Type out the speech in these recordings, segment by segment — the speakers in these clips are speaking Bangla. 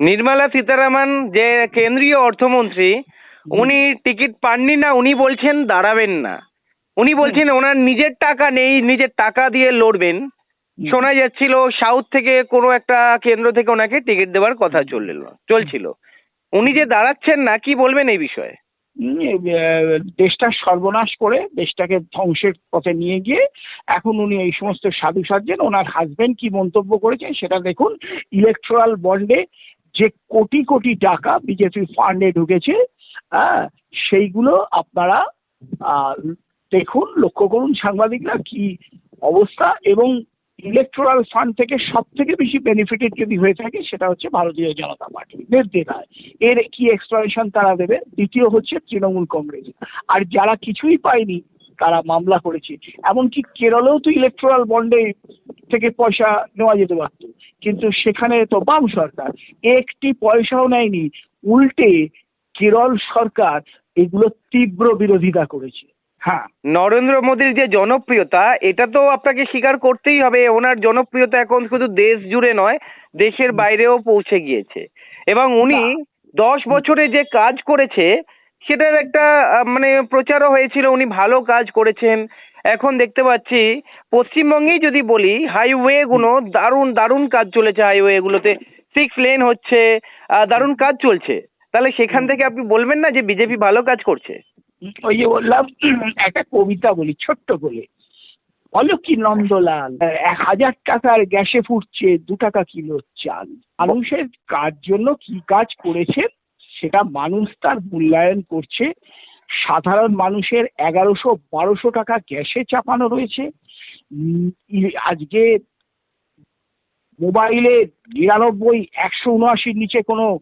নির্মলা সীতারামন যে কেন্দ্রীয় অর্থমন্ত্রী উনি টিকিট পাননি না উনি বলছেন দাঁড়াবেন না। উনি বলছেন ওনার নিজের টাকা নেই নিজের টাকা দিয়ে লড়বেন। শোনা যাচ্ছিল সাউথ থেকে কোনো একটা কেন্দ্র থেকে ওনাকে টিকিট দেওয়ার কথা চলল চলছিল। উনি যে দাঁড়াচ্ছেন না কি বলবেন এই বিষয়ে? দেশটা সর্বনাশ করে দেশটাকে ধ্বংসের পথে নিয়ে গিয়ে এখন উনি এই সমস্ত সাধু সাজছেন ওনার হাজবেন্ড কি মন্তব্য করেছেন সেটা দেখুন ইলেকট্রাল বন্ডে যে কোটি কোটি টাকা বিজেপি ফান্ডে ঢুকেছে হ্যাঁ সেইগুলো আপনারা দেখুন, লক্ষ্য করুন সাংবাদিকরা কি অবস্থা এবং ইলেকট্রাল ফান্ড থেকে সব থেকে বেশি বেনিফিটেড যদি হয়ে থাকে সেটা হচ্ছে ভারতীয় জনতা পার্টি, নির্দ্বিধায়। এর কি এক্সপ্লানেশন তারা দেবে? দ্বিতীয় হচ্ছে তৃণমূল কংগ্রেস। আর যারা কিছুই পায়নি, তারা মামলা করেছে। এমনকি কেরলেও তো ইলেকট্রাল বন্ডে থেকে পয়সা নেওয়া যেতে পারতো। কিন্তু সেখানে তো বাম সরকার একটি পয়সাও নেয়নি। উল্টে কেরল সরকার এগুলো তীব্র বিরোধিতা করেছে। হ্যাঁ। নরেন্দ্র মোদীর যে জনপ্রিয়তা এটা তো আপনাকে স্বীকার করতেই হবে ওনার জনপ্রিয়তা এখন শুধু দেশ জুড়ে নয় দেশের বাইরেও পৌঁছে গিয়েছে। এবং উনি দশ বছরে যে কাজ করেছে সেটার একটা মানে প্রচারও হয়েছিল উনি ভালো কাজ করেছেন। এখন দেখতে পাচ্ছি, পশ্চিমবঙ্গেই যদি বলি হাইওয়েগুলো দারুণ দারুণ কাজ চলেছে হাইওয়েগুলোতে সিক্স লেন হচ্ছে দারুণ কাজ চলছে। তাহলে সেখান থেকে আপনি বলবেন না যে বিজেপি ভালো কাজ করছে? ওই যে বললাম, একটা কবিতা বলি, ছোট্ট করে। কি নন্দলাল, এক হাজার টাকার গ্যাসে ফুটছে, দু টাকা কিলো চাল। মানুষের কাজ জন্য কি কাজ করেছে, সেটা মানুষ তার মূল্যায়ন করছে। সাধারণ মানুষের এগারোশো বারোশো টাকা গ্যাসে চাপানো রয়েছে। আজকে মোবাইলে নিরানব্বই, একশো উনআশির নিচে কোনো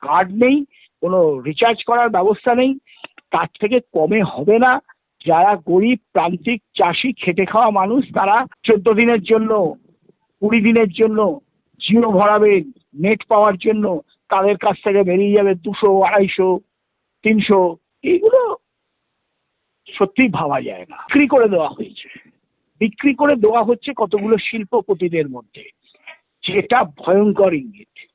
কার্ড নেই, কোনো রিচার্জ করার ব্যবস্থা নেই। তার থেকে কমে হবে না। যারা গরিব, প্রান্তিক চাষি, খেটে খাওয়া মানুষ, তারা চোদ্দ দিনের জন্য, কুড়ি দিনের জন্য জিও ভরাবেন নেট পাওয়ার জন্য তাদের কাছ থেকে বেরিয়ে যাবে দুশো, আড়াইশো, তিনশো এইগুলো সত্যি ভাবা যায় না। বিক্রি করে দেওয়া হয়েছে। বিক্রি করে দেওয়া হচ্ছে কতগুলো শিল্পপতিদের মধ্যে। যেটা ভয়ঙ্কর ইঙ্গিত।